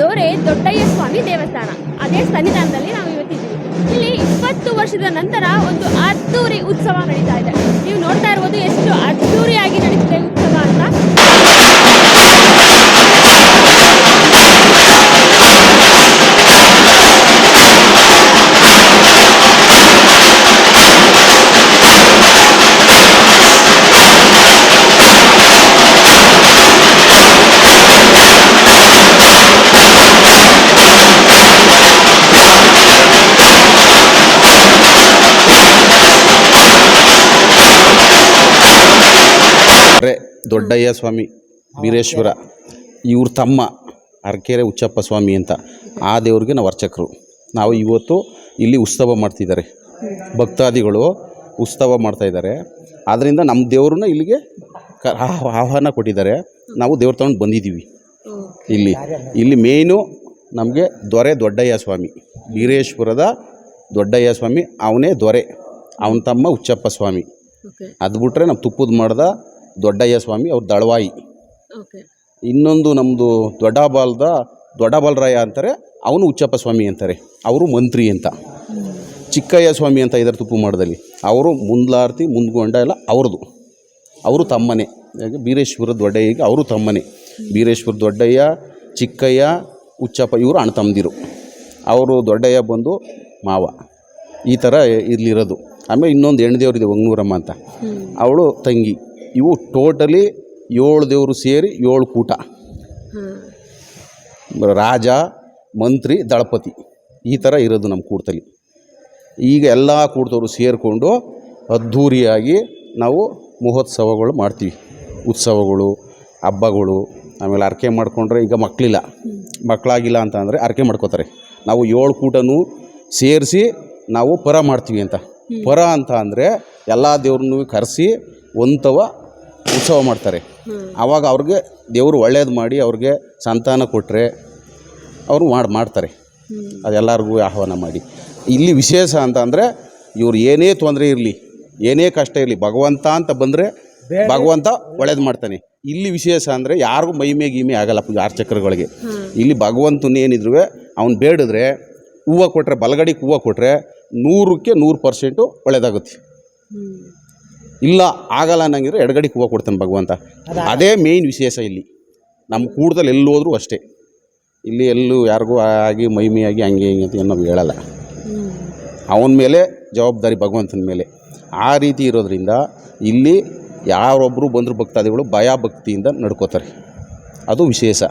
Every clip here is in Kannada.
ದೊರೆ ದೊಡ್ಡಯ್ಯ ಸ್ವಾಮಿ ದೇವಸ್ಥಾನ. ಅದೇ ಸನ್ನಿಧಾನದಲ್ಲಿ ನಾವು ಇವತ್ತಿದ್ದೀವಿ. ಇಲ್ಲಿ ಇಪ್ಪತ್ತು ವರ್ಷದ ನಂತರ ಒಂದು ಅದ್ದೂರಿ ಉತ್ಸವ ನಡೀತಾ ಇದೆ. ನೀವು ನೋಡ್ತಾ ಇರ್ಬೋದು ಎಷ್ಟು ಅದ್ದೂರಿಯಾಗಿ ನಡೀತಿದೆ ಉತ್ಸವ ಅಂತ. ದೊಡ್ಡಯ್ಯ ಸ್ವಾಮಿ ವೀರೇಶ್ವರ ಇವ್ರ ತಮ್ಮ ಅರಕೆರೆ ಉಚ್ಚಪ್ಪ ಸ್ವಾಮಿ ಅಂತ ಆ ದೇವ್ರಿಗೆ ನಾವು ಅರ್ಚಕರು. ನಾವು ಇವತ್ತು ಇಲ್ಲಿ ಉತ್ಸವ ಮಾಡ್ತಿದ್ದಾರೆ. ಭಕ್ತಾದಿಗಳು ಉತ್ಸವ ಮಾಡ್ತಾಯಿದ್ದಾರೆ ಆದ್ದರಿಂದ ನಮ್ಮ ದೇವ್ರನ್ನ ಇಲ್ಲಿಗೆ ಕ ಆಹ್ವಾನ ಕೊಟ್ಟಿದ್ದಾರೆ. ನಾವು ದೇವ್ರ ತಗೊಂಡು ಬಂದಿದ್ದೀವಿ. ಇಲ್ಲಿ ಇಲ್ಲಿ ಮೇಯ್ನು ನಮಗೆ ದೊರೆ ದೊಡ್ಡಯ್ಯ ಸ್ವಾಮಿ. ವೀರೇಶ್ವರದ ದೊಡ್ಡಯ್ಯ ಸ್ವಾಮಿ ಅವನೇ ದೊರೆ. ಅವನ ತಮ್ಮ ಉಚ್ಚಪ್ಪ ಸ್ವಾಮಿ. ಅದು ಬಿಟ್ಟರೆ ನಮ್ಮ ತುಪ್ಪದ ಮಠದ ದೊಡ್ಡಯ್ಯ ಸ್ವಾಮಿ ಅವ್ರ ದಳವಾಯಿ. ಇನ್ನೊಂದು ನಮ್ಮದು ದೊಡ್ಡಬಾಲ್ದ ದೊಡ್ಡಬಾಲರಾಯ ಅಂತಾರೆ ಅವನು ಉಚ್ಚಪ್ಪ ಸ್ವಾಮಿ ಅಂತಾರೆ. ಅವರು ಮಂತ್ರಿ ಅಂತ. ಚಿಕ್ಕಯ್ಯ ಸ್ವಾಮಿ ಅಂತ ಇದ್ದಾರೆ ತುಪ್ಪು ಮಾಡದಲ್ಲಿ ಅವರು ಮುಂದ್ಲಾರ್ತಿ ಮುಂದ್ಗೊಂಡ ಎಲ್ಲ ಅವ್ರದ್ದು ಅವರು ತಮ್ಮನೆ. ಹಾಗೆ ಬೀರೇಶ್ವರ ದೊಡ್ಡಯ್ಯಗೆ ಅವರು ತಮ್ಮನೆ. ಬೀರೇಶ್ವರ ದೊಡ್ಡಯ್ಯ ಚಿಕ್ಕಯ್ಯ ಉಚ್ಚಪ್ಪ ಇವರು ಅಣ್ಣ ತಮ್ಮದಿರು. ಅವರು ದೊಡ್ಡಯ್ಯ ಬಂದು ಮಾವ. ಈ ಥರ ಇಲ್ಲಿರೋದು. ಆಮೇಲೆ ಇನ್ನೊಂದು ಹೆಣ್ಣು ದೇವರಿದೆ ಒಂಗ್ನೂರಮ್ಮ ಅಂತ. ಅವಳು ತಂಗಿ. ಇವು ಟೋಟಲಿ ಏಳು ದೇವರು ಸೇರಿ ಏಳು ಕೂಟ. ರಾಜ, ಮಂತ್ರಿ, ದಳಪತಿ ಈ ಥರ ಇರೋದು ನಮ್ಮ ಕೂಟದಲ್ಲಿ. ಈಗ ಎಲ್ಲ ಕೂಟದವರು ಸೇರಿಕೊಂಡು ಅದ್ಧೂರಿಯಾಗಿ ನಾವು ಮಹೋತ್ಸವಗಳು ಮಾಡ್ತೀವಿ. ಉತ್ಸವಗಳು, ಹಬ್ಬಗಳು, ಆಮೇಲೆ ಅರ್ಕೆ ಮಾಡಿಕೊಂಡ್ರೆ ಈಗ ಮಕ್ಕಳಿಲ್ಲ. ಮಕ್ಕಳಾಗಿಲ್ಲ ಅಂತ ಅಂದರೆ ಅರ್ಕೆ ಮಾಡ್ಕೋತಾರೆ. ನಾವು ಏಳು ಕೂಟನೂ ಸೇರಿಸಿ ನಾವು ಪರ ಮಾಡ್ತೀವಿ ಅಂತ. ಪರ ಅಂತ ಅಂದರೆ ಎಲ್ಲ ದೇವ್ರನ್ನೂ ಕರೆಸಿ ಒಂಥವ ಉತ್ಸವ ಮಾಡ್ತಾರೆ. ಆವಾಗ ಅವ್ರಿಗೆ ದೇವರು ಒಳ್ಳೇದು ಮಾಡಿ ಅವ್ರಿಗೆ ಸಂತಾನ ಕೊಟ್ಟರೆ ಅವರು ಮಾಡಿ ಮಾಡ್ತಾರೆ. ಅದೆಲ್ಲರಿಗೂ ಆಹ್ವಾನ ಮಾಡಿ. ಇಲ್ಲಿ ವಿಶೇಷ ಅಂತ ಅಂದರೆ ಇವ್ರು ಏನೇ ತೊಂದರೆ ಇರಲಿ ಏನೇ ಕಷ್ಟ ಇರಲಿ ಭಗವಂತ ಅಂತ ಬಂದರೆ ಭಗವಂತ ಒಳ್ಳೇದು ಮಾಡ್ತಾನೆ. ಇಲ್ಲಿ ವಿಶೇಷ ಅಂದರೆ ಯಾರಿಗೂ ಮೈಮೆ ಗೀಮೆ ಆಗಲ್ಲ ಅರ್ಚಕರುಗಳಿಗೆ. ಇಲ್ಲಿ ಭಗವಂತನೇನಿದ್ರು ಅವ್ನು ಬೇಡಿದ್ರೆ ಹೂವು ಕೊಟ್ಟರೆ ಬಲಗಡಿಗೆ ಹೂವು ಕೊಟ್ಟರೆ ನೂರಕ್ಕೆ ನೂರು ಪರ್ಸೆಂಟು ಒಳ್ಳೇದಾಗುತ್ತೆ. ಇಲ್ಲ ಆಗಲ್ಲ ಅನ್ನಂಗಿದ್ರೆ ಎಡಗಡೆಗೆ ಹೂವು ಕೊಡ್ತಾನೆ ಭಗವಂತ. ಅದೇ ಮೇಯ್ನ್ ವಿಶೇಷ ಇಲ್ಲಿ. ನಮ್ಮ ಕೂಡದಲ್ಲಿ ಎಲ್ಲಿ ಹೋದ್ರೂ ಅಷ್ಟೇ. ಇಲ್ಲಿ ಎಲ್ಲೂ ಯಾರಿಗೂ ಆಗಿ ಮೈಮಿಯಾಗಿ ಹಂಗೆ ಹಿಂಗೆ ಅಂತ ನಾವು ಹೇಳಲ್ಲ. ಅವನ ಮೇಲೆ ಜವಾಬ್ದಾರಿ ಭಗವಂತನ ಮೇಲೆ. ಆ ರೀತಿ ಇರೋದ್ರಿಂದ ಇಲ್ಲಿ ಯಾರೊಬ್ಬರು ಬಂದರು ಭಕ್ತಾದಿಗಳು ಭಯ ಭಕ್ತಿಯಿಂದ ನಡ್ಕೋತಾರೆ. ಅದು ವಿಶೇಷ.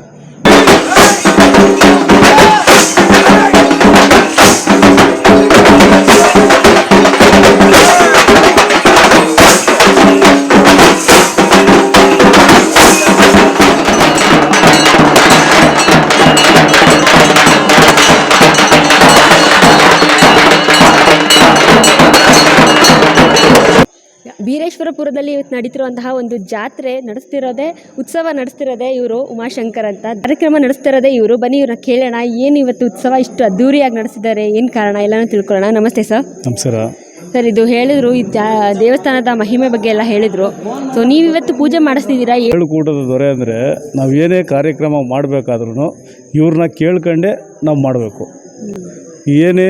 ಬೀರೇಶ್ವರಪುರದಲ್ಲಿ ಇವತ್ತು ನಡೀತಿರುವಂತಹ ಒಂದು ಜಾತ್ರೆ ನಡೆಸ್ತಿರೋದೇ ಉತ್ಸವ ನಡೆಸ್ತಿರೋದೇ ಇವರು ಉಮಾಶಂಕರ್ ಅಂತ. ಕಾರ್ಯಕ್ರಮ ನಡೆಸ್ತಿರೋದೇ ಇವರು. ಬನ್ನಿ ಇವ್ರನ್ನ ಕೇಳೋಣ. ಏನು ಇವತ್ತು ಉತ್ಸವ ಇಷ್ಟು ಅದ್ದೂರಿಯಾಗಿ ನಡೆಸಿದ್ದಾರೆ? ಏನು ಕಾರಣ? ಎಲ್ಲನೂ ತಿಳ್ಕೊಳ್ಳೋಣ. ನಮಸ್ತೆ ಸರ್. ನಮಸ್ಕಾರ. ಸರ್ ಇದು ಹೇಳಿದ್ರು ಈ ದೇವಸ್ಥಾನದ ಮಹಿಮೆ ಬಗ್ಗೆ ಎಲ್ಲ ಹೇಳಿದ್ರು. ಸೊ ನೀವು ಇವತ್ತು ಪೂಜೆ ಮಾಡಿಸ್ತಿದ್ದೀರಾ? ಏಳು ಕೂಟದ ದೊರೆ ಅಂದರೆ ನಾವು ಏನೇ ಕಾರ್ಯಕ್ರಮ ಮಾಡಬೇಕಾದ್ರೂ ಇವ್ರನ್ನ ಕೇಳ್ಕೊಂಡೆ ನಾವು ಮಾಡಬೇಕು. ಏನೇ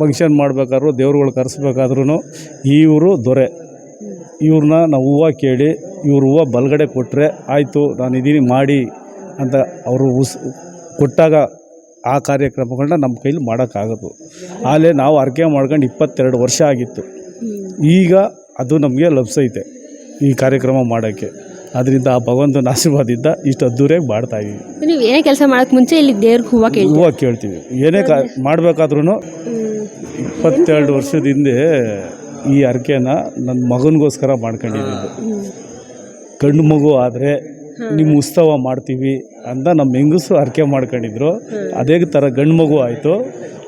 ಫಂಕ್ಷನ್ ಮಾಡಬೇಕಾದ್ರೂ ದೇವ್ರುಗಳು ಕರೆಸ್ಬೇಕಾದ್ರೂ ಇವರು ದೊರೆ. ಇವ್ರನ್ನ ನಾವು ಹೂವು ಕೇಳಿ ಇವ್ರ ಹೂವು ಬಲಗಡೆ ಕೊಟ್ಟರೆ ಆಯಿತು ನಾನು ಇದೀನಿ ಮಾಡಿ ಅಂತ ಅವರು ಉಸ್ ಕೊಟ್ಟಾಗ ಆ ಕಾರ್ಯಕ್ರಮಗಳನ್ನ ನಮ್ಮ ಕೈಲಿ ಮಾಡೋಕ್ಕಾಗೋದು. ಆಲೇ ನಾವು ಅರ್ಕೆ ಮಾಡ್ಕೊಂಡು ಇಪ್ಪತ್ತೆರಡು ವರ್ಷ ಆಗಿತ್ತು. ಈಗ ಅದು ನಮಗೆ ಲಭಿಸೈತೆ ಈ ಕಾರ್ಯಕ್ರಮ ಮಾಡೋಕ್ಕೆ. ಅದರಿಂದ ಆ ಭಗವಂತನ ಆಶೀರ್ವಾದದಿಂದ ಇಷ್ಟು ಅದ್ದೂರಿಯಾಗಿ ಮಾಡ್ತಾ ಇದೀವಿ. ನೀವು ಏನೇ ಕೆಲಸ ಮಾಡೋಕ್ಕೆ ಮುಂಚೆ ಇಲ್ಲಿ ದೇವ್ರಿಗೆ ಹೂವು ಕೇಳಿ ಹೂವು ಕೇಳ್ತೀವಿ. ಏನೇ ಕಾ ಮಾಡಬೇಕಾದ್ರೂ ಇಪ್ಪತ್ತೆರಡು ವರ್ಷದ ಹಿಂದೆ ಈ ಹರಕೆನ ನನ್ನ ಮಗನಿಗೋಸ್ಕರ ಮಾಡ್ಕೊಂಡಿದ್ದು ಗಂಡು ಮಗು ಆದರೆ ನಿಮ್ಮ ಉತ್ಸವ ಮಾಡ್ತೀವಿ ಅಂತ ನಮ್ಮ ಹೆಂಗಸರು ಹರಕೆ ಮಾಡ್ಕೊಂಡಿದ್ರು. ಅದೇ ಥರ ಗಂಡು ಮಗು ಆಯಿತು.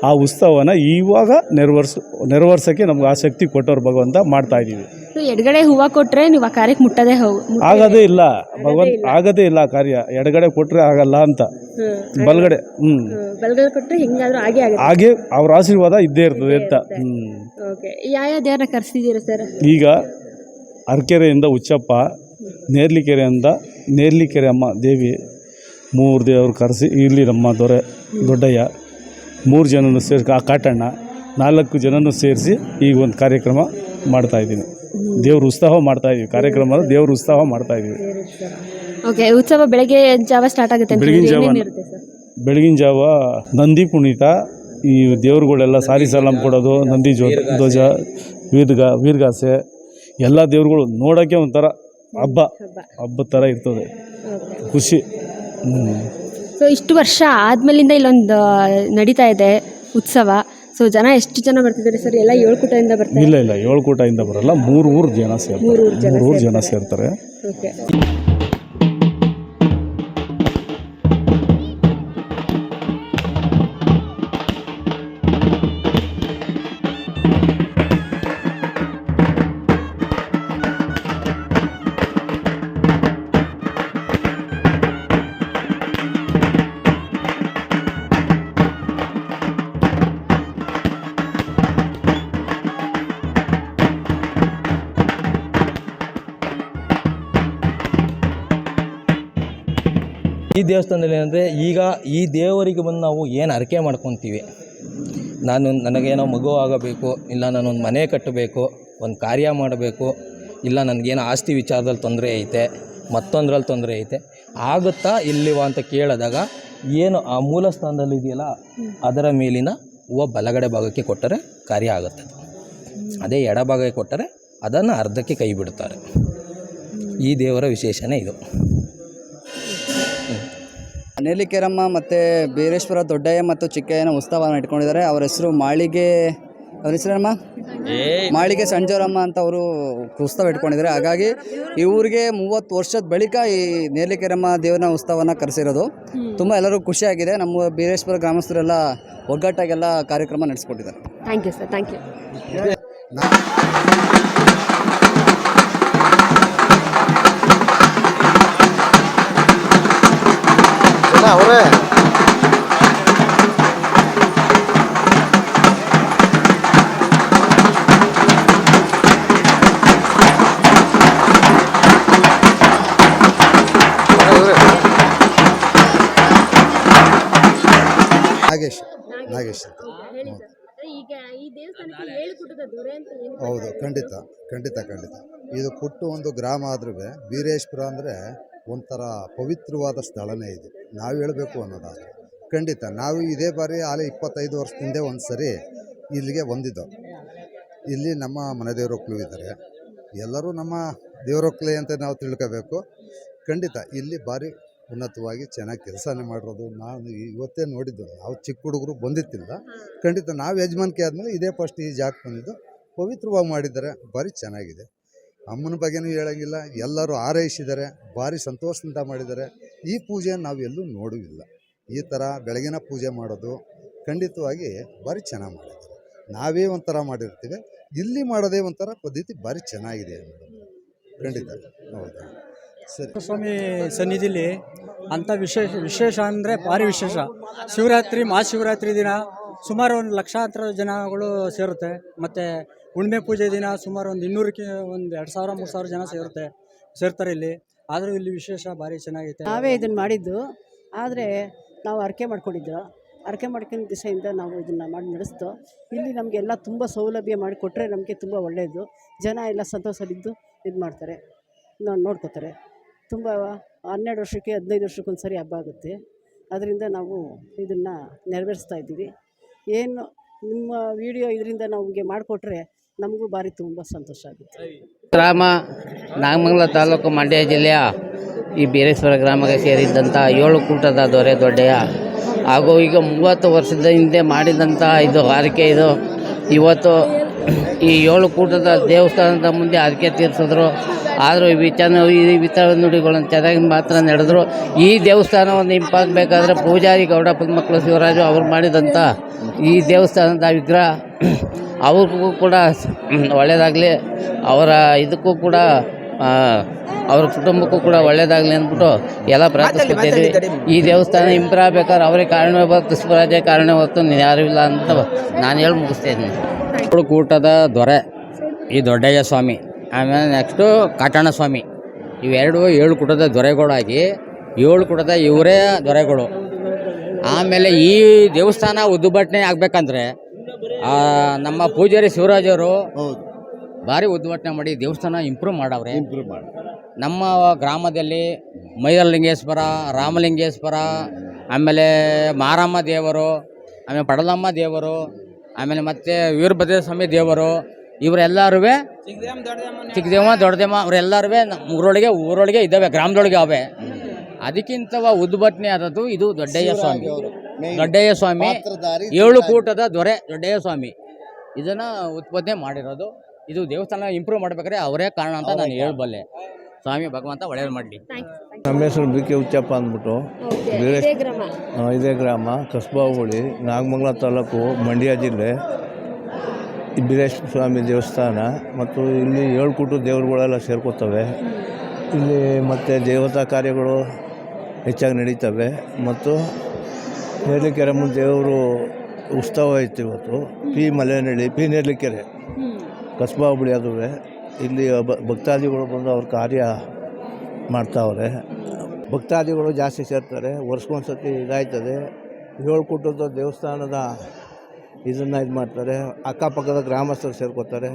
ಆ ಉತ್ಸವನ ಇವಾಗ ನೆರವೇರ್ಸ್ ನೆರವೇರ್ಸೋಕ್ಕೆ ನಮ್ಗೆ ಆಸಕ್ತಿ ಕೊಟ್ಟವ್ರ ಭಗವಂತ ಮಾಡ್ತಾ ಇದ್ದೀವಿ ಎಡಗಡೆ ಹೂವು ಕೊಟ್ಟರೆ ನೀವು ಆ ಕಾರ್ಯಕ್ಕೆ ಮುಟ್ಟದೇ ಹೋಗ ಆಗೋದೇ ಇಲ್ಲ. ಭಗವಂತ ಆಗೋದೇ ಇಲ್ಲ ಆ ಕಾರ್ಯ. ಎಡಗಡೆ ಕೊಟ್ಟರೆ ಆಗಲ್ಲ ಅಂತ. ಬಲಗಡೆ ಹ್ಞೂ ಬಲಗಡೆ ಕೊಟ್ಟರೆ ಹೆಂಗಾದ್ರೂ ಹಾಗೆ ಆಗುತ್ತೆ. ಹಾಗೆ ಅವ್ರ ಆಶೀರ್ವಾದ ಇದ್ದೇ ಇರ್ತದೆ ಅಂತ. ಹ್ಞೂ ಓಕೆ. ಯಾವ ದೇವ್ರನ್ನ ಕರೆಸಿದ್ದೀರಾ ಸರ್? ಈಗ ಅರ್ಕೆರೆಯಿಂದ ಉಚ್ಚಪ್ಪ ನೇರ್ಲಿಕೆರೆಯಿಂದ ನೇರ್ಲಿಕೆರೆ ಅಮ್ಮ ದೇವಿ ಮೂರು ದೇವರು ಕರೆಸಿ ಇಲ್ಲಿ ನಮ್ಮ ದೊರೆ ದೊಡ್ಡಯ್ಯ ಮೂರು ಜನನು ಸೇರಿಸಿ ಆ ಕಾಟಣ್ಣ ನಾಲ್ಕು ಜನನು ಸೇರಿಸಿ ಈಗ ಒಂದು ಕಾರ್ಯಕ್ರಮ ಮಾಡ್ತಾಯಿದ್ದೀನಿ ದೇವ್ರ ಉತ್ಸವ ಇದೀವಿ. ಕಾರ್ಯಕ್ರಮ ದೇವ್ರ ಉತ್ಸವ ಮಾಡ್ತಾ ಓಕೆ ಉತ್ಸವ ಬೆಳಗ್ಗೆ ಜಾವ ಸ್ಟಾರ್ಟ್ ಆಗುತ್ತೆ ಅಂತ ಬೆಳಗಿನ ಹೇಳಿದ್ರೆ ಜಾವ ಏನೇನ್ ಇರುತ್ತೆ ಸರ್? ಬೆಳಗಿನ ಜಾವ ನಂದಿ ಕುಣಿತ ಈ ದೇವ್ರುಗಳೆಲ್ಲ ಸಾರಿ ಸಲಾಮ್ ಕೊಡೋದು ನಂದಿ ಜೋ ಧ್ವಜ ವೀರ್ಗ ವೀರ್ಗಾಸೆ ಎಲ್ಲ ದೇವ್ರುಗಳು ನೋಡೋಕ್ಕೆ ಒಂಥರ ಹಬ್ಬ. ಹಬ್ಬ ಹಬ್ಬದ ಥರ ಇರ್ತದೆ. ಖುಷಿ. ಹ್ಞೂ ಸೊ ಇಷ್ಟು ವರ್ಷ ಆದ್ಮೇಲಿಂದ ಇಲ್ಲೊಂದು ನಡೀತಾ ಇದೆ ಉತ್ಸವ. ಸೊ ಜನ ಎಷ್ಟು ಜನ ಬರ್ತಿದ್ದಾರೆ ಸರ್? ಎಲ್ಲ ಏಳು ಕೂಟದಿಂದ ಬರ್ತಾರೆ ಇಲ್ಲ ಇಲ್ಲ ಏಳು ಕೂಟದಿಂದ ಬರಲ್ಲ ಮೂರು ಊರು ಜನ ಸೇರ್ತಾರೆ. ಮೂರು ಜನ ಸೇರ್ತಾರೆ. ಓಕೆ ಈ ದೇವಸ್ಥಾನದಲ್ಲಿ ಏನಂದರೆ, ಈಗ ಈ ದೇವರಿಗೆ ಬಂದು ನಾವು ಏನು ಹರಕೆ ಮಾಡ್ಕೊತೀವಿ? ನಾನು ನನಗೇನೋ ಮಗು ಆಗಬೇಕು, ಇಲ್ಲ ನಾನೊಂದು ಮನೆ ಕಟ್ಟಬೇಕು, ಒಂದು ಕಾರ್ಯ ಮಾಡಬೇಕು, ಇಲ್ಲ ನನಗೇನೋ ಆಸ್ತಿ ವಿಚಾರದಲ್ಲಿ ತೊಂದರೆ ಐತೆ, ಮತ್ತೊಂದ್ರಲ್ಲಿ ತೊಂದರೆ ಐತೆ, ಆಗುತ್ತಾ ಇಲ್ಲಿವ ಅಂತ ಕೇಳಿದಾಗ ಏನು ಆ ಮೂಲ ಸ್ಥಾನದಲ್ಲಿ ಇದೆಯಲ್ಲ, ಅದರ ಮೇಲಿನ ಹೂವು ಬಲಗಡೆ ಭಾಗಕ್ಕೆ ಕೊಟ್ಟರೆ ಕಾರ್ಯ ಆಗುತ್ತೆ. ಅದೇ ಎಡಭಾಗಕ್ಕೆ ಕೊಟ್ಟರೆ ಅದನ್ನು ಅರ್ಧಕ್ಕೆ ಕೈ ಬಿಡ್ತಾರೆ. ಈ ದೇವರ ವಿಶೇಷನೇ ಇದು. ನೇಲಿಕೆರಮ್ಮ ಮತ್ತು ಬೀರೇಶ್ವರ ದೊಡ್ಡಯ್ಯ ಮತ್ತು ಚಿಕ್ಕಯ್ಯನ ಉತ್ಸವವನ್ನು ಇಟ್ಕೊಂಡಿದ್ದಾರೆ. ಅವರ ಹೆಸರು ಮಾಳಿಗೆ ಅವ್ರ ಹೆಸರಮ್ಮ ಮಾಳಿಗೆ ಸಂಜೋರಮ್ಮ ಅಂತ ಅವರು ಉತ್ಸವ ಇಟ್ಕೊಂಡಿದ್ದಾರೆ. ಹಾಗಾಗಿ ಇವರಿಗೆ ಮೂವತ್ತು ವರ್ಷದ ಬಳಿಕ ಈ ನೇರ್ಲಿಕೆರಮ್ಮ ದೇವರ ಉತ್ಸವನ ಕರೆಸಿರೋದು. ತುಂಬ ಎಲ್ಲರೂ ಖುಷಿಯಾಗಿದೆ. ನಮ್ಮ ಬೀರೇಶ್ವರ ಗ್ರಾಮಸ್ಥರೆಲ್ಲ ಒಗ್ಗಟ್ಟಾಗೆಲ್ಲ ಕಾರ್ಯಕ್ರಮ ನಡೆಸ್ಕೊಟ್ಟಿದ್ದಾರೆ. Thank you sir thank you Nagesh Nagesh ಹೌದು? ಖಂಡಿತ ಖಂಡಿತ ಖಂಡಿತ. ಇದು ಪುಟ್ಟು ಒಂದು ಗ್ರಾಮ ಆದ್ರೂ ವೀರೇಶ್ಪುರ ಅಂದರೆ ಒಂಥರ ಪವಿತ್ರವಾದ ಸ್ಥಳನೇ ಇದು. ನಾವು ಹೇಳಬೇಕು ಅನ್ನೋದಾದರೆ. ಖಂಡಿತ, ನಾವು ಇದೇ ಬಾರಿ ಆಲೆ ಇಪ್ಪತ್ತೈದು ವರ್ಷದಿಂದ ಒಂದು ಸರಿ ಇಲ್ಲಿಗೆ ಬಂದಿದ್ದು. ಇಲ್ಲಿ ನಮ್ಮ ಮನೆ ಇದ್ದಾರೆ ಎಲ್ಲರೂ ನಮ್ಮ ದೇವರೊಕ್ಕಲೆ ಅಂತ ನಾವು ತಿಳ್ಕೋಬೇಕು. ಖಂಡಿತ, ಇಲ್ಲಿ ಭಾರಿ ಉನ್ನತವಾಗಿ ಚೆನ್ನಾಗಿ ಕೆಲಸನೇ ಮಾಡಿರೋದು. ನಾನು ಇವತ್ತೇ ನೋಡಿದ್ದು, ನಾವು ಚಿಕ್ಕ ಹುಡುಗರು ಬಂದಿತ್ತಿಲ್ಲ. ಖಂಡಿತ, ನಾವು ಯಜಮಾನಿಕೆ ಆದಮೇಲೆ ಇದೇ ಫಸ್ಟ್ ಈ ಜಾಗಕ್ಕೆ ಬಂದಿದ್ದು. ಪವಿತ್ರವಾಗಿ ಮಾಡಿದ್ದಾರೆ ಭಾರಿ ಚೆನ್ನಾಗಿದೆ. ಅಮ್ಮನ ಬಗ್ಗೆನೂ ಹೇಳೋಂಗಿಲ್ಲ, ಎಲ್ಲರೂ ಆರೈಸಿದ್ದಾರೆ ಭಾರಿ ಸಂತೋಷದಿಂದ ಮಾಡಿದ್ದಾರೆ ಈ ಪೂಜೆ ನಾವು ಎಲ್ಲೂ ನೋಡುವಿಲ್ಲ ಈ ಥರ ಬೆಳಗಿನ ಪೂಜೆ ಮಾಡೋದು ಖಂಡಿತವಾಗಿ ಭಾರಿ ಚೆನ್ನಾಗಿ ಮಾಡಿದ್ದಾರೆ. ನಾವೇ ಒಂಥರ ಮಾಡಿರ್ತೀವಿ, ಇಲ್ಲಿ ಮಾಡೋದೇ ಒಂಥರ ಪದ್ಧತಿ ಭಾರಿ ಚೆನ್ನಾಗಿದೆ ಖಂಡಿತ. ಹೌದಾ. ಸರಿ. ಸ್ವಾಮಿ ಸನ್ನಿಧಿಲಿ ಅಂಥ ವಿಶೇಷ ವಿಶೇಷ ಅಂದರೆ ಭಾರಿ ವಿಶೇಷ. ಶಿವರಾತ್ರಿ, ಮಹಾಶಿವರಾತ್ರಿ ದಿನ ಸುಮಾರು ಒಂದು ಲಕ್ಷಾಂತರ ಜನಗಳು ಸೇರುತ್ತೆ. ಮತ್ತು ಹುಣ್ಣಿಮೆ ಪೂಜೆ ದಿನ ಸುಮಾರು ಒಂದು ಇನ್ನೂರಕ್ಕೆ ಒಂದು ಎರಡು ಸಾವಿರ, ಮೂರು ಸಾವಿರ ಜನ ಸೇರುತ್ತೆ, ಸೇರ್ತಾರೆ ಇಲ್ಲಿ. ಆದರೂ ಇಲ್ಲಿ ವಿಶೇಷ ಭಾರಿ ಚೆನ್ನಾಗೈತೆ. ನಾವೇ ಇದನ್ನು ಮಾಡಿದ್ದು. ಆದರೆ ನಾವು ಅರಕೆ ಮಾಡ್ಕೊಂಡಿದ್ದು. ಅರಕೆ ಮಾಡ್ಕೊಂಡ ದಿಸೆಯಿಂದ ನಾವು ಇದನ್ನು ಮಾಡಿ ನಡೆಸ್ತು ಇಲ್ಲಿ ನಮಗೆಲ್ಲ ತುಂಬ ಸೌಲಭ್ಯ ಮಾಡಿಕೊಟ್ರೆ ನಮಗೆ ತುಂಬ ಒಳ್ಳೆಯದು ಜನ ಎಲ್ಲ ಸಂತೋಷದಿದ್ದು ಇದು ಮಾಡ್ತಾರೆ. ನೋಡ್ಕೋತಾರೆ. ತುಂಬ ಹನ್ನೆರಡು ವರ್ಷಕ್ಕೆ, ಹದಿನೈದು ವರ್ಷಕ್ಕೊಂದು ಸರಿ ಹಬ್ಬ ಆಗುತ್ತೆ. ಅದರಿಂದ ನಾವು ಇದನ್ನು ನೆರವೇರಿಸ್ತಾ ಇದ್ದೀವಿ. ಏನು ನಿಮ್ಮ ವಿಡಿಯೋ ಇದರಿಂದ ನಮಗೆ ಮಾಡಿಕೊಟ್ರೆ ನಮಗೂ ಭಾರಿ ತುಂಬ ಸಂತೋಷ ಆಗುತ್ತೆ. ಗ್ರಾಮ ನಾಗಮಂಗಲ ತಾಲೂಕು ಮಂಡ್ಯ ಜಿಲ್ಲೆಯ ಈ ಬೀರೇಶ್ವರ ಗ್ರಾಮಕ್ಕೆ ಸೇರಿದ್ದಂಥ ಏಳು ಕೂಟದ ದೊರೆ ದೊಡ್ಡೆಯ ಹಾಗೂ ಈಗ ಮೂವತ್ತು ವರ್ಷದ ಹಿಂದೆ ಮಾಡಿದಂಥ ಇದು ಹಾರಿಕೆ ಇದು ಇವತ್ತು ಈ ಏಳು ಕೂಟದ ದೇವಸ್ಥಾನದ ಮುಂದೆ ಆರಕೆ ತೀರಿಸಿದ್ರು. ಆದರೂ ಈ ವಿಚಾರ ಈ ವಿಚಾರ ನುಡಿಗಳನ್ನು ಚೆನ್ನಾಗಿ ಮಾತ್ರ ನಡೆದ್ರು. ಈ ದೇವಸ್ಥಾನವನ್ನು ಇಂಪಾಗಬೇಕಾದ್ರೆ ಪೂಜಾರಿ ಗೌಡ ಮಕ್ಕಳು ಶಿವರಾಜು ಅವರು ಮಾಡಿದಂಥ ಈ ದೇವಸ್ಥಾನದ ವಿಗ್ರಹ ಅವ್ರಿಗೂ ಕೂಡ ಒಳ್ಳೆಯದಾಗಲಿ ಅವರ ಇದಕ್ಕೂ ಕೂಡ ಅವ್ರ ಕುಟುಂಬಕ್ಕೂ ಕೂಡ ಒಳ್ಳೇದಾಗಲಿ ಅಂದ್ಬಿಟ್ಟು ಎಲ್ಲ ಪ್ರಾರ್ಥಿಸ್ಕೊತಿದ್ವಿ ಈ ದೇವಸ್ಥಾನ ಇಂಪ್ರೂವ್ ಆಗ್ಬೇಕಾದ್ರೆ ಅವರೇ ಕಾರಣ ಕೃಷ್ಣರಾಜ ಕಾರಣ ಹೊತ್ತು ಯಾರೂ ಇಲ್ಲ ಅಂತ ನಾನು ಹೇಳಿ ಮುಗಿಸ್ತಾ ಇದ್ದೀನಿ. ಕೂಟದ ದೊರೆ ಈ ದೊಡ್ಡಯ್ಯ ಸ್ವಾಮಿ ಆಮೇಲೆ ನೆಕ್ಸ್ಟು ಕಾಟಣ ಸ್ವಾಮಿ. ಇವೆರಡು ಏಳು ಕೂಟದ ದೊರೆಗಳಾಗಿ ಏಳು ಕೂಟದ ಇವರೇ ದೊರೆಗಳು. ಆಮೇಲೆ ಈ ದೇವಸ್ಥಾನ ಉದ್ಘಾಟನೆ ಆಗಬೇಕಂದ್ರೆ ನಮ್ಮ ಪೂಜಾರಿ ಶಿವರಾಜ್ ಅವರು ಭಾರಿ ಉದ್ಘಾಟನೆ ಮಾಡಿ ದೇವಸ್ಥಾನ ಇಂಪ್ರೂವ್ ಮಾಡವ್ರೆ. ಇಂಪ್ರೂವ್ ಮಾಡಿ ನಮ್ಮ ಗ್ರಾಮದಲ್ಲಿ ಮೈದಲಿಂಗೇಶ್ವರ ರಾಮಲಿಂಗೇಶ್ವರ ಆಮೇಲೆ ಮಾರಮ್ಮ ದೇವರು ಆಮೇಲೆ ಪಡಲಮ್ಮ ದೇವರು ಆಮೇಲೆ ಮತ್ತೆ ವೀರಭದ್ರ ಸ್ವಾಮಿ ದೇವರು ಇವರೆಲ್ಲರೂ ಚಿಕ್ಕದೇವ ದೊಡ್ಡದೇವ ಅವರೆಲ್ಲರೂ ಊರೊಳಗೆ ಊರೊಳಗೆ ಇದ್ದಾವೆ ಗ್ರಾಮದೊಳಗೆ ಅವೆ. ಅದಕ್ಕಿಂತ ಉದ್ಘಾಟನೆ ಆದದ್ದು ಇದು ದೊಡ್ಡಯ್ಯ ಸ್ವಾಮಿ. ದೊಡ್ಡಯ್ಯ ಸ್ವಾಮಿ ಏಳು ಕೂಟದ ದೊರೆ ದೊಡ್ಡಯ್ಯ ಸ್ವಾಮಿ ಇದನ್ನು ಉತ್ಪಾದನೆ ಮಾಡಿರೋದು. ಇದು ದೇವಸ್ಥಾನ ಇಂಪ್ರೂವ್ ಮಾಡ್ಬೇಕಾದ್ರೆ ಅವರೇ ಕಾರಣ ಅಂತ ನಾನು ಹೇಳಬಲ್ಲೆ. ಸ್ವಾಮಿ ಭಗವಂತ ಒಳ್ಳೆಯ ಮಾಡಲಿ. ನಮ್ಮ ಹೆಸರು ಬಿ ಕೆ ಉಚ್ಚಪ್ಪ ಅಂದ್ಬಿಟ್ಟು ಇದೇ ಗ್ರಾಮ. ಕಸ್ಬಾ ಹೋಬಳಿ ನಾಗಮಂಗಲ ತಾಲೂಕು ಮಂಡ್ಯ ಜಿಲ್ಲೆ. ಬೀರೇಶ್ವರ ಸ್ವಾಮಿ ದೇವಸ್ಥಾನ ಮತ್ತು ಇಲ್ಲಿ ಏಳು ಕೂಟು ದೇವರುಗಳೆಲ್ಲ ಸೇರ್ಕೋತವೆ. ಇಲ್ಲಿ ಮತ್ತು ದೇವತಾ ಕಾರ್ಯಗಳು ಹೆಚ್ಚಾಗಿ ನಡೀತವೆ. ಮತ್ತು ನೇರ್ಲಿಕೆರೆ ದೇವರು ಉತ್ಸವ ಇತ್ತು ಇವತ್ತು. P Malenalli P Nerlikere. ಕಸ್ಬಾ Hubli ಅದುವೆ. ಇಲ್ಲಿ ಬ- ಭಕ್ತಾದಿಗಳು ಬಂದು ಅವ್ರ ಕಾರ್ಯ ಮಾಡ್ತಾವ್ರೆ. ಭಕ್ತಾದಿಗಳು ಜಾಸ್ತಿ ಸೇರ್ತಾರೆ. ವರ್ಷಕ್ಕೊಂದ್ಸತಿ ಇದಾಯ್ತದೆ. ಏಳು ಕುಟುಂಬದ ದೇವಸ್ಥಾನದ ಇದನ್ನು ಇದು ಮಾಡ್ತಾರೆ. ಅಕ್ಕಪಕ್ಕದ ಗ್ರಾಮಸ್ಥರು ಸೇರ್ಕೋತಾರೆ.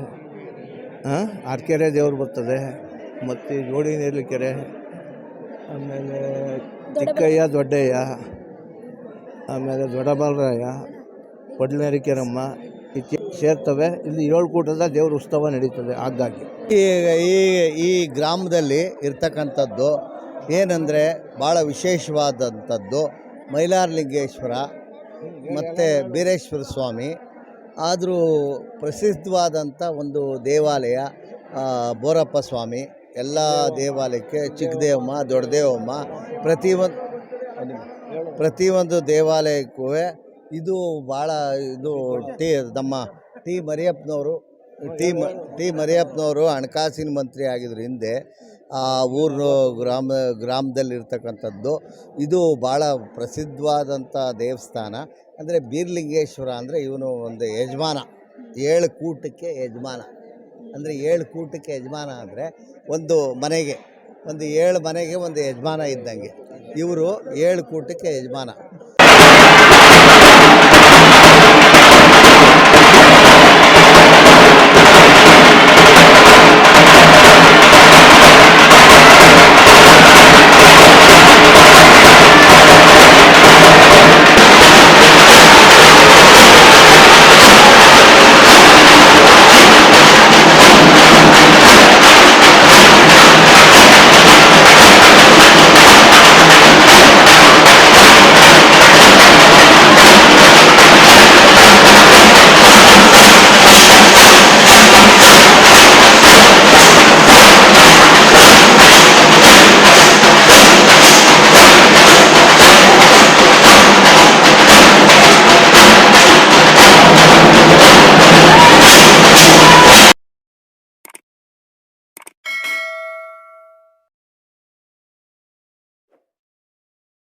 ಅರ್ಕೆರೆ ದೇವರು ಬರ್ತದೆ. ಮತ್ತು ಜೋಡಿ ನೇರ್ಲಿಕೆರೆ. ಆಮೇಲೆ ಚಿಕ್ಕಯ್ಯ ದೊಡ್ಡಯ್ಯ. ಆಮೇಲೆ ದೊಡ್ಡಬಲರಾಯ ಒಡ್ಲೇರಿಕೆರಮ್ಮ ಇತ್ಯ ಸೇರ್ತವೆ. ಇಲ್ಲಿ ಏಳು ಕೂಟದ ದೇವ್ರ ಉತ್ಸವ ನಡೀತದೆ ಆಗಾಗಿ ಈ ಈ ಈ ಗ್ರಾಮದಲ್ಲಿ ಇರ್ತಕ್ಕಂಥದ್ದು ಏನಂದರೆ ಭಾಳ ವಿಶೇಷವಾದಂಥದ್ದು ಮೈಲಾರಲಿಂಗೇಶ್ವರ ಮತ್ತು ಬೀರೇಶ್ವರ ಸ್ವಾಮಿ. ಆದರೂ ಪ್ರಸಿದ್ಧವಾದಂಥ ಒಂದು ದೇವಾಲಯ ಬೋರಪ್ಪ ಸ್ವಾಮಿ. ಎಲ್ಲ ದೇವಾಲಯಕ್ಕೆ ಚಿಕ್ಕದೇವಮ್ಮ, ದೊಡ್ಡದೇವಮ್ಮ ಪ್ರತಿಯೊಂದು ಪ್ರತಿಯೊಂದು ದೇವಾಲಯಕ್ಕೂ ಇದು ಭಾಳ ಇದು ಟಿ ನಮ್ಮ ಟಿ ಮರಿಯಪ್ಪನವರು, ಟಿ ಮ, ಟಿ ಮರಿಯಪ್ಪನವರು ಹಣಕಾಸಿನ ಮಂತ್ರಿ ಆಗಿದ್ರು ಹಿಂದೆ, ಆ ಊರು ಗ್ರಾಮ, ಗ್ರಾಮದಲ್ಲಿರ್ತಕ್ಕಂಥದ್ದು. ಇದು ಭಾಳ ಪ್ರಸಿದ್ಧವಾದಂಥ ದೇವಸ್ಥಾನ. ಅಂದರೆ ಬೀರ್ಲಿಂಗೇಶ್ವರ ಅಂದರೆ ಇವನು ಒಂದು ಯಜಮಾನ, ಏಳು ಕೂಟಕ್ಕೆ ಯಜಮಾನ. ಅಂದರೆ ಏಳು ಕೂಟಕ್ಕೆ ಯಜಮಾನ ಅಂದರೆ ಒಂದು ಮನೆಗೆ, ಒಂದು ಏಳು ಮನೆಗೆ ಒಂದು ಯಜಮಾನ ಇದ್ದಂಗೆ. ಇವರು ಏಳು ಕೂಟಕ್ಕೆ ಯಜಮಾನ.